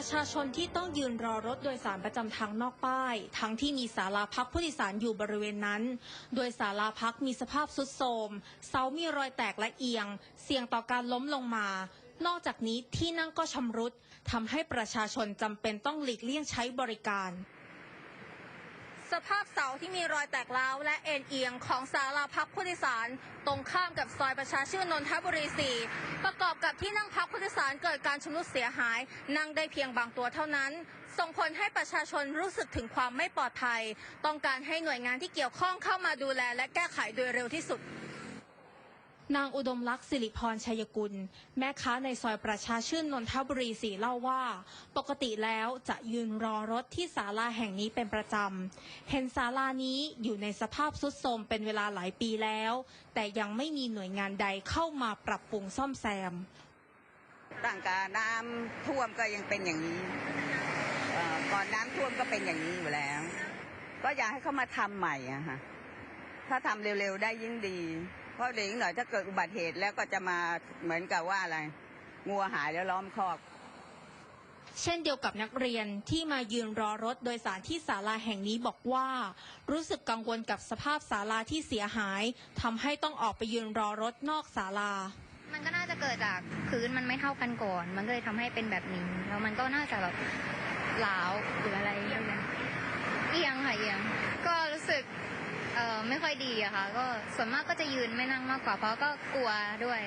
ประชาชนที่ต้องยืนรอรถโดยสารประจำทางนอกป้าย ทั้งที่มีศาลาพักผู้โดยสารอยู่บริเวณนั้น โดยศาลาพักมีสภาพสุดโทรม เสามีรอยแตกและเอียง เสี่ยงต่อการล้มลงมา นอกจากนี้ที่นั่งก็ชำรุดทำให้ประชาชนจำเป็นต้องหลีกเลี่ยงใช้บริการ สภาพเสาที่มีรอยแตกร้าวและเอ็นเอียงของศาลาพักผู้โดยสาร ตรงข้ามกับซอยประชาชื่นนนทบุรี 4 ประกอบกับที่นั่งพักผู้โดยสารเกิดการชำรุดเสียหาย นั่งได้เพียงบางตัวเท่านั้น ส่งผลให้ประชาชนรู้สึกถึงความไม่ปลอดภัย ต้องการให้หน่วยงานที่เกี่ยวข้องเข้ามาดูแลและแก้ไขโดยเร็วที่สุด นางอุดมลักษณ์สิริพรชัยกุล แม่ค้าในซอยประชาชื่นนนทบุรีสีเล่าว่า ปกติแล้วจะยืนรอรถที่ศาลาแห่งนี้เป็นประจำ เห็นศาลานี้อยู่ในสภาพทรุดโทรมเป็นเวลาหลายปีแล้ว แต่ยังไม่มีหน่วยงานใดเข้ามาปรับปรุงซ่อมแซมตั้งแต่น้ำท่วมก็ยังเป็นอย่างนี้ก่อนน้ำท่วมก็เป็นอย่างนี้อยู่แล้ว ก็อยากให้เขามาทำใหม่อะค่ะถ้าทำเร็วๆได้ยิ่งดี เพราะเดี๋ยวอีกหน่อยถ้าเกิดอุบัติเหตุแล้วก็จะมาเหมือนกับว่าอะไรงัวหายแล้วล้อมคอก เช่นเดียวกับนักเรียนที่มายืนรอรถโดยสารที่ศาลาแห่งนี้บอกว่า รู้สึกกังวลกับสภาพศาลาที่เสียหายทำให้ต้องออกไปยืนรอรถนอกศาลามันก็น่าจะเกิดจากพื้นมันไม่เท่ากันก่อน มันก็เลยทำให้เป็นแบบนี้ แล้วมันก็น่าจะแบบหลาวหรืออะไรอย่างเงี้ยเอียงค่ะเอียง ก็รู้สึก เอ่อไม่ค่อยดีอะค่ะ ก็ส่วนมากก็จะยืนไม่นั่งมากกว่าเพราะก็กลัวด้วย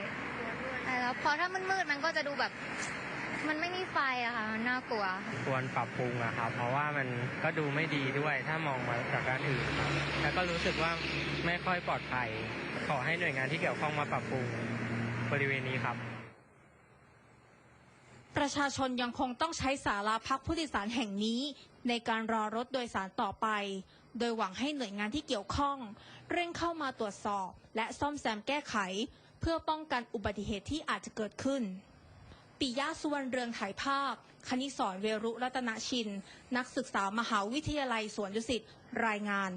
ใช่แล้วพอถ้ามืดๆมันก็จะดูแบบมันไม่มีไฟอะค่ะมันน่ากลัว ควรปรับปรุงอะครับ เพราะว่ามันก็ดูไม่ดีด้วยถ้ามองมาจากด้านอื่นครับแล้วก็รู้สึกว่าไม่ค่อยปลอดภัย ขอให้หน่วยงานที่เกี่ยวข้องมาปรับปรุงบริเวณนี้ครับ ประชาชนยังคงต้องใช้ศาลาพักผู้โดยสารแห่งนี้ ในการรอรถโดยสารต่อไป โดยหวังให้หน่วยงานที่เกี่ยวข้อง เร่งเข้ามาตรวจสอบ และซ่อมแซมแก้ไข เพื่อป้องกันอุบัติเหตุที่อาจจะเกิดขึ้น ปิยะสุวรรณเรืองถ่ายภาพ คณิสรเวรุรัตนชิน นักศึกษามหาวิทยาลัยสวนดุสิตรายงาน